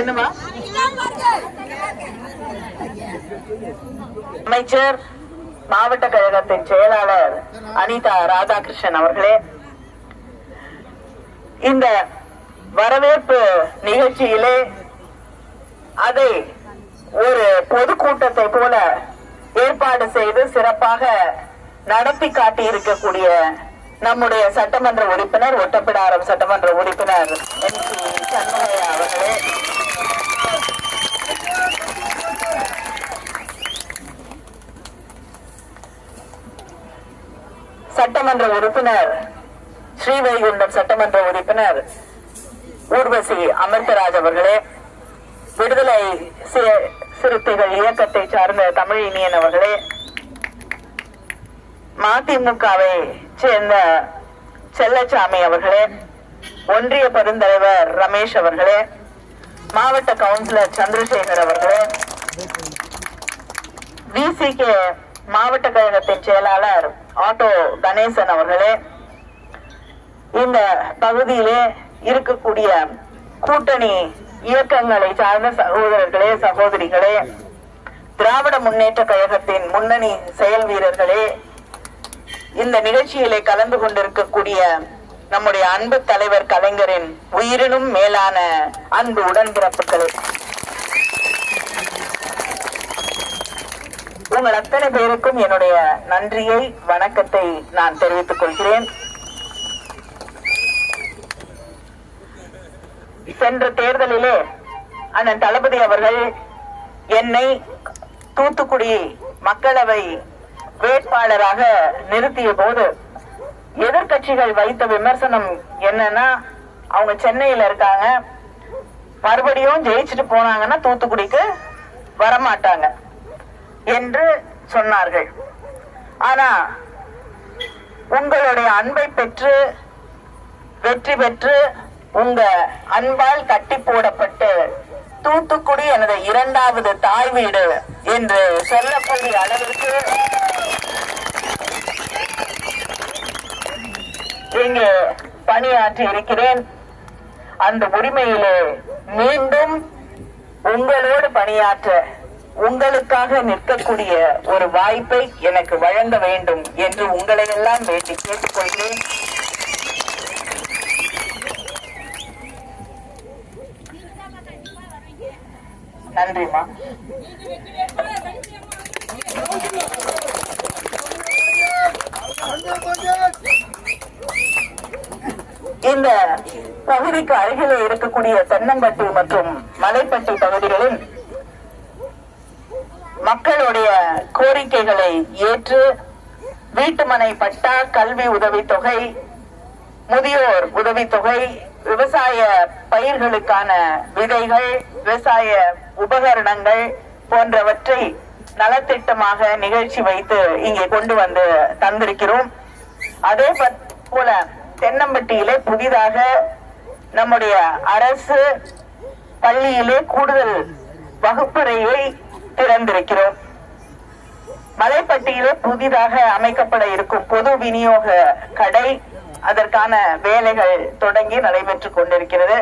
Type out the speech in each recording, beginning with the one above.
என்னமா அமைச்சர் மாவட்ட கழகத்தின் செயலாளர் அனிதா ராதாகிருஷ்ணன் அவர்களே இந்த வரவேற்பு நிகழ்ச்சியிலே அதை ஒரு பொதுக்கூட்டத்தை போல ஏற்பாடு செய்து சிறப்பாக நடத்தி காட்டி இருக்கக்கூடிய நம்முடைய சட்டமன்ற உறுப்பினர் ஒட்டப்பிடாரம் சட்டமன்ற உறுப்பினர் என் சி சண்முகையா அவர்களே. சட்டமன்ற உறுப்பினர் ஸ்ரீவைகுண்டம் சட்டமன்ற உறுப்பினர் ஊர்வசி அமிர்தராஜ் அவர்களே விடுதலை சிறுத்தைகள் இயக்கத்தை சார்ந்த தமிழ் இனியன் அவர்களே மதிமுகவை சேர்ந்த செல்லச்சாமி அவர்களே ஒன்றிய பெருந்தலைவர் ரமேஷ் அவர்களே மாவட்ட கவுன்சிலர் சந்திரசேகர் அவர்களே விசிகே மாவட்ட கழகத்தின் செயலாளர் ஆட்டோ கணேசன் அவர்களே இந்த பகுதியிலே இருக்கக்கூடிய கூட்டணி இயக்கங்களை சார்ந்த சகோதரர்களே சகோதரிகளே திராவிட முன்னேற்ற கழகத்தின் முன்னணி செயல் வீரர்களே இந்த நிகழ்ச்சியிலே கலந்து கொண்டிருக்கக்கூடிய நம்முடைய அன்பு தலைவர் கலைஞரின் உயிரினும் மேலான அன்பு உடன்பிறப்புகளே. உங்கள் அத்தனை பேருக்கும் என்னுடைய நன்றியை வணக்கத்தை நான் தெரிவித்துக் கொள்கிறேன். சென்ற தேர்தலிலே அண்ணன் தளபதி அவர்கள் என்னை தூத்துக்குடி மக்களவை வேட்பாளராக நிறுத்திய போது எதிர்கட்சிகள் வைத்த விமர்சனம் என்னன்னா அவங்க சென்னையில இருக்காங்க. மறுபடியும் ஜெயிச்சுட்டு போனாங்கன்னா தூத்துக்குடிக்கு வரமாட்டாங்க. என்று சொன்னார்கள். ஆனா உங்களுடைய அன்பை பெற்று வெற்றி பெற்று உங்க அன்பால் கட்டி போடப்பட்டு தூத்துக்குடி எனது இரண்டாவது தாய் வீடு என்று சொல்லக்கூடிய அளவிற்கு இங்கே பணியாற்றி இருக்கிறேன். அந்த உரிமையிலே மீண்டும் உங்களோடு பணியாற்ற உங்களுக்காக நிற்கக்கூடிய ஒரு வாய்ப்பை எனக்கு வழங்க வேண்டும் என்று உங்களை எல்லாம் வேண்டி கேட்டுக்கொள்கிறேன். நன்றிமா இந்த பகுதிக்கு அருகிலே இருக்கக்கூடிய தென்னம்பட்டி மற்றும் மலைப்பட்டி பகுதிகளில் மக்களுடைய கோரிக்கைகளை ஏற்று வீட்டுமனை பட்டா கல்வி உதவித்தொகை முதியோர் உதவித்தொகை விவசாய பயிர்களுக்கான விதைகள் விவசாய உபகரணங்கள் போன்றவற்றை நலத்திட்டமாக நிகழ்ச்சி வைத்து இங்கே கொண்டு வந்து தந்திருக்கிறோம். அதே போல தென்னம்பட்டியிலே புதிதாக நம்முடைய அரசு பள்ளியிலே கூடுதல் வகுப்பறையை திறந்திருக்கிறோம். மலைப்பட்டியில புதிதாக அமைக்கப்பட இருக்கும் பொது விநியோக கடை அதற்கான வேலைகள் தொடங்கி நடைபெற்றுக் கொண்டிருக்கிறது.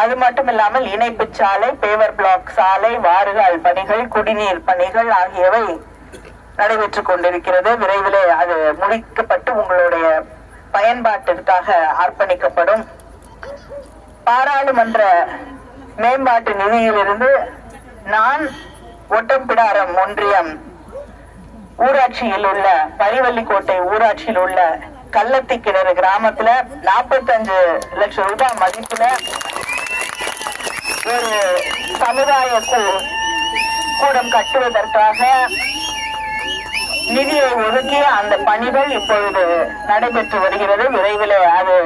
அது மட்டும் இல்லாமல் இணைப்பு சாலை பேவர் பிளாக் சாலை வாறுகால் பணிகள் குடிநீர் பணிகள் ஆகியவை நடைபெற்றுக் கொண்டிருக்கிறது. விரைவில் அது முடிக்கப்பட்டு உங்களுடைய பயன்பாட்டிற்காக அர்ப்பணிக்கப்படும். பாராளுமன்ற மேம்பாட்டு நிதியிலிருந்து நான் ஒட்டம்பிடாரம் ஒன்றியம். ஊராட்சியில் உள்ள பரிவள்ளிக்கோட்டை ஊராட்சியில் உள்ள கள்ளத்தி கிணறு கிராமத்துல 45 லட்சம் ரூபாய் மதிப்புல ஒரு சமுதாய கூடம் கட்டுவதற்காக நிதியை ஒதுக்கிய அந்த பணிகள் இப்பொழுது நடைபெற்று வருகிறது. விரைவில் அது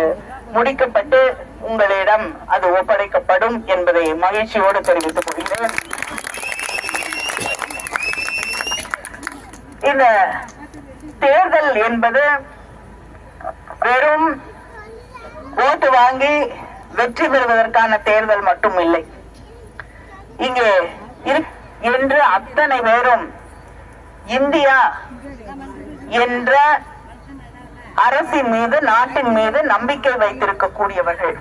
முடிக்கப்பட்டு உங்களிடம் அது ஒப்படைக்கப்படும் என்பதை மகிழ்ச்சியோடு தெரிவித்துக் கொள்கிறேன். இந்த தேர்தல் என்பது வெறும் ஓட்டு வாங்கி வெற்றி பெறுவதற்கான தேர்தல் மட்டும் இல்லை. இங்கே என்று அத்தனை பேரும் இந்தியா என்ற அரசின் மீது நாட்டின் மீது நம்பிக்கை வைத்திருக்கக்கூடியவர்கள்.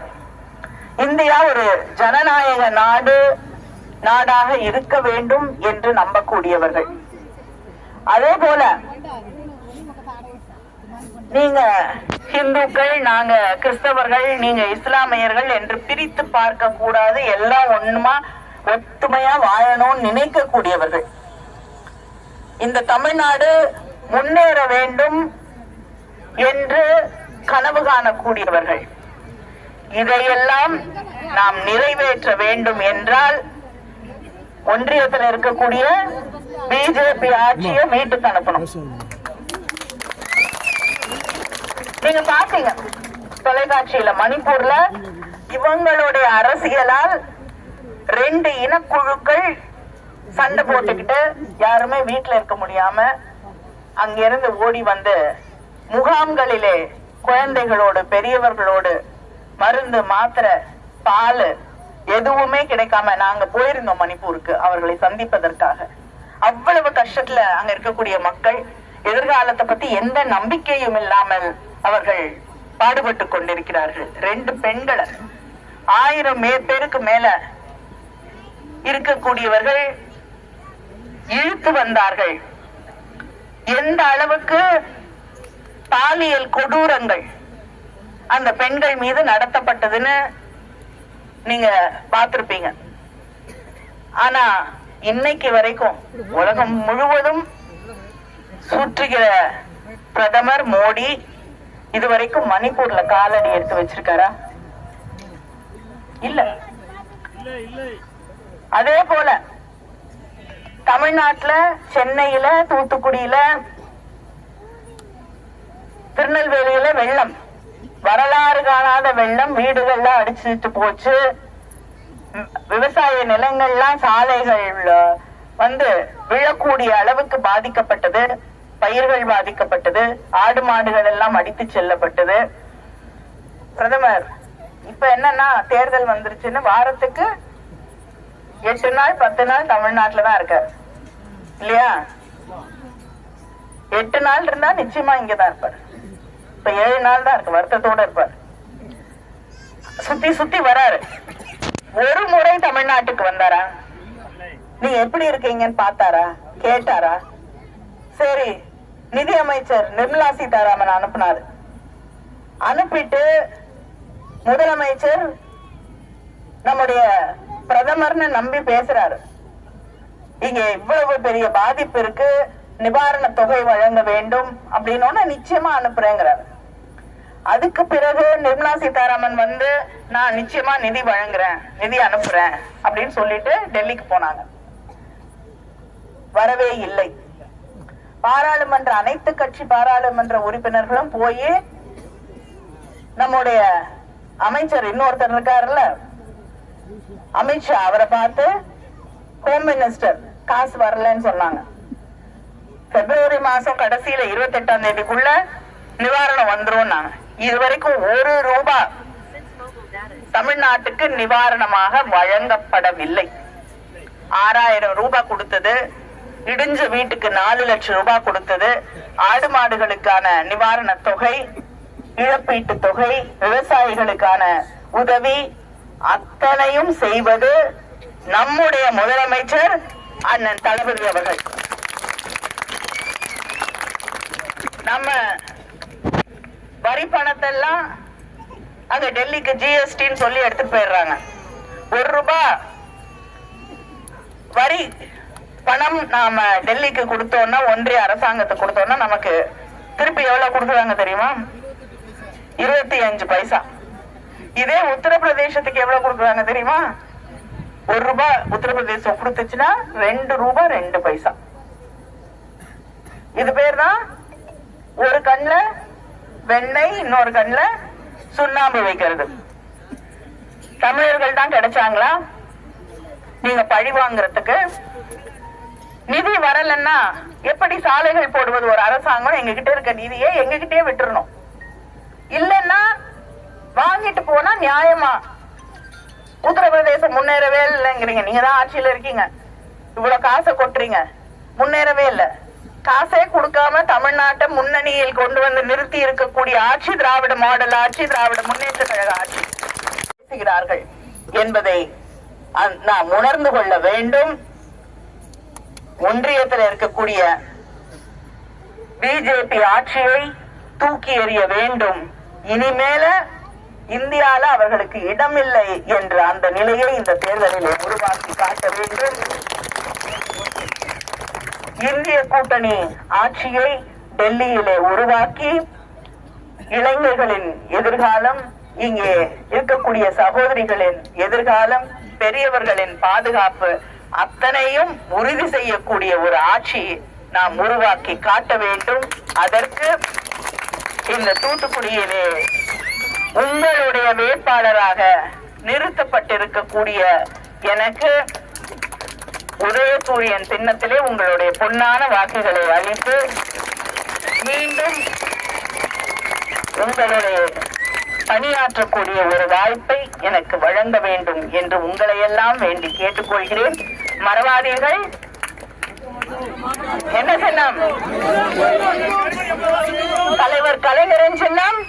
இந்தியா ஒரு ஜனநாயக நாடு நாடாக இருக்க வேண்டும் என்று நம்பக்கூடியவர்கள். அதே போல நீங்க ஹிந்துக்கள் நாங்க கிறிஸ்தவர்கள் நீங்க இஸ்லாமியர்கள் என்று பிரித்து பார்க்க கூடாது எல்லாம் ஒண்ணுமா ஒத்துமையா வாழணும்னு நினைக்கக்கூடியவர்கள். இந்த தமிழ்நாடு முன்னேற வேண்டும் என்று கனவு காணக்கூடியவர்கள். இதையெல்லாம் நாம் நிறைவேற்ற வேண்டும் என்றால் ஒன்றியத்தில் இருக்கக்கூடிய பிஜேபி ஆட்சியை வீட்டுக்கு அனுப்பணும். நீங்க பாத்தீங்க தொலைக்காட்சியில மணிப்பூர்ல இவங்களுடைய அரசியலால் ரெண்டு இனக்குழுக்கள் சண்டை போட்டுக்கிட்டு யாருமே வீட்டுல இருக்க முடியாம அங்கிருந்து ஓடி வந்து முகாம்களிலே குழந்தைகளோடு பெரியவர்களோடு மருந்து மாத்திரை பால் எதுவுமே கிடைக்காம நாங்க போயிருந்தோம் மணிப்பூருக்கு அவர்களை சந்திப்பதற்காக. அவ்வளவு கஷ்டத்துல அங்க இருக்கக்கூடிய மக்கள் எதிர்காலத்தை பத்தி எந்த நம்பிக்கையும் இல்லாமல் அவர்கள் பாடுபட்டு கொண்டிருக்கிறார்கள். ரெண்டு பெண்களை ஆயிரம் மே பேருக்கு மேல இருக்கக்கூடியவர்கள் இழுத்து வந்தார்கள். எந்த அளவுக்கு பாலியல் கொடூரங்கள் அந்த பெண்கள் மீது நடத்தப்பட்டதுன்னு நீங்க பார்த்திருப்பீங்க. ஆனா இன்னைக்கு வரைக்கும் உலகம் முழுவதும் சுற்றுகிற பிரதமர் மோடி இதுவரைக்கும் மணிப்பூர்ல காலடி எடுத்து வச்சிருக்காரா? இல்ல. அதே போல தமிழ்நாட்டுல சென்னையில தூத்துக்குடியில திருநெல்வேலியில வெள்ளம். வரலாறு காணாத வெள்ளம் வீடுகள்ல அடிச்சுட்டு போச்சு. விவசாய நிலங்கள்லாம் சாலைகள் வந்து விழக்கூடிய அளவுக்கு பாதிக்கப்பட்டது. பயிர்கள் பாதிக்கப்பட்டது. ஆடு மாடுகள் எல்லாம் அடித்து செல்லப்பட்டது. பிரதமர் இப்ப என்னன்னா தேர்தல் வந்துருச்சுன்னு வாரத்துக்கு எட்டு நாள் பத்து நாள் தமிழ்நாட்டுல தான் இருக்காரு இல்லையா? எட்டு நாள் இருந்தா நிச்சயமா இங்கதான் இருப்பாரு. இப்ப ஏழு நாள் தான் இருக்கு வருத்தத்தோட இருப்பார். சுத்தி சுத்தி வராரு. ஒரு முறை தமிழ்நாட்டுக்கு வந்தாரா? நீங்க எப்படி இருக்கீங்கன்னு பார்த்தாரா? கேட்டாரா? சரி நிதி அமைச்சர் நிர்மலா சீதாராமன் அனுப்புனாரு. அனுப்பிட்டு முதலமைச்சர் நம்முடைய பிரதமர்னு நம்பி பேசுறாரு. இங்க இவ்வளவு பெரிய பாதிப்பு இருக்கு நிவாரண தொகை வழங்க வேண்டும் அப்படின்னு நிச்சயமா அனுப்புறேங்கிறாரு. அதுக்கு பிறகு நிர்மலா சீதாராமன் வந்து நான் நிச்சயமா நிதி வழங்குறேன் நிதி அனுப்புறேன் அப்படின்னு சொல்லிட்டு டெல்லிக்கு போனாங்க. வரவே இல்லை. பாராளுமன்ற அனைத்து கட்சி பாராளுமன்ற உறுப்பினர்களும் போய் நம்முடைய அமைச்சர் இன்னொருத்தர் இருக்காருல்ல அமித்ஷா அவரை பார்த்து ஹோம் மினிஸ்டர் காசு வரலன்னு சொன்னாங்க. பிப்ரவரி மாசம் கடைசியில இருபத்தி எட்டாம் தேதிக்குள்ள நிவாரணம் வந்துரும் இதுவரைக்கும் ஒரு ரூபாய் தமிழ்நாட்டுக்கு நிவாரணமாக வழங்கப்படவில்லை. ஆறாயிரம் ரூபாய் கொடுத்தது இடிஞ்ச வீட்டுக்கு நாலு லட்சம் ரூபாய் கொடுத்தது ஆடு மாடுகளுக்கான நிவாரண தொகை இழப்பீட்டு தொகை விவசாயிகளுக்கான உதவி அத்தனையும் செய்வது நம்முடைய முதலமைச்சர் அண்ணன் தளபதி அவர்கள். நம்ம வரி பணத்தெல்லாம் அங்க டெல்லிக்கு ஜிஎஸ்டின்னு சொல்லி எடுத்துட்டு போயிடுறாங்க. ஒரு ரூபாய் வரி பணம் நாம டெல்லிக்கு கொடுத்தோம்னா ஒன்றிய அரசாங்கத்துக்கு கொடுத்தோம்னா நமக்கு திருப்பி எவ்வளவு கொடுக்குறாங்க தெரியுமா? இருபத்தி அஞ்சு பைசா. இதே உத்தரப்பிரதேசத்துக்கு எவ்வளவு கொடுக்குறாங்க தெரியுமா? ஒரு ரூபாய் உத்தரப்பிரதேசம் கொடுத்துச்சுன்னா ரெண்டு ரூபாய் ரெண்டு பைசா. இது பேர் தான் ஒரு கண்ணில் வெண்ணெய் இன்னொரு கண்ணுல சுண்ணாம்பு வைக்கிறது. தமிழர்கள் தான் கிடைச்சாங்களா? நீங்க பழி வாங்குறதுக்கு நிதி வரலன்னா எப்படி சாலைகள் போடுவது? ஒரு அரசாங்கம் எங்ககிட்ட இருக்க நிதியை எங்ககிட்டயே விட்டுறணும். இல்லைன்னா வாங்கிட்டு போனா நியாயமா? உத்தரப்பிரதேசம் முன்னேறவே இல்லைங்கிறீங்க. நீங்க தான் ஆட்சியில இருக்கீங்க. இவ்வளவு காசை கொட்டுறீங்க. முன்னேறவே இல்லை. காசே கொடுக்காம தமிழ்நாட்டை முன்னணியில் கொண்டு வந்து நிறுத்தி இருக்கக்கூடிய ஆட்சி திராவிட மாடல் ஆட்சி திராவிட முன்னேற்ற கழக ஆட்சி பேசுகிறார்கள் என்பதை நாம் உணர்ந்து கொள்ள வேண்டும். ஒன்றியத்தில் இருக்கக்கூடிய பிஜேபி ஆட்சியை தூக்கி எறிய வேண்டும். இனிமேல இந்தியால அவர்களுக்கு இடமில்லை என்ற அந்த நிலையை இந்த தேர்தலில் உருவாக்கி காட்ட வேண்டும். இந்திய கூட்டணி ஆட்சியை டெல்லியிலே உருவாக்கி இளைஞர்களின் எதிர்காலம் இங்கே இருக்கக்கூடிய சகோதரிகளின் எதிர்காலம் பெரியவர்களின் பாதுகாப்பு அத்தனையும் உறுதி செய்யக்கூடிய ஒரு ஆட்சி நாம் உருவாக்கி காட்ட வேண்டும். அதற்கு இந்த தூத்துக்குடியிலே உங்களுடைய வேட்பாளராக நிறுத்தப்பட்டிருக்கக்கூடிய எனக்கு உதயசூரியன் சின்னத்திலே உங்களுடைய பொன்னான வாக்குகளை அளித்து மீண்டும் உங்களுடைய பணியாற்றக்கூடிய ஒரு வாய்ப்பை எனக்கு வழங்க வேண்டும் என்று உங்களையெல்லாம் வேண்டி கேட்டுக்கொள்கிறேன். மறவாதீர்கள். என்ன சின்னம் தலைவர் கலைஞரின் சின்னம்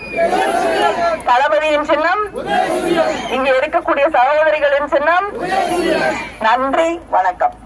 தளபதியின் சின்னம் இங்க இருக்கக்கூடிய சகோதரிகளின் சின்னம். நன்றி வணக்கம்.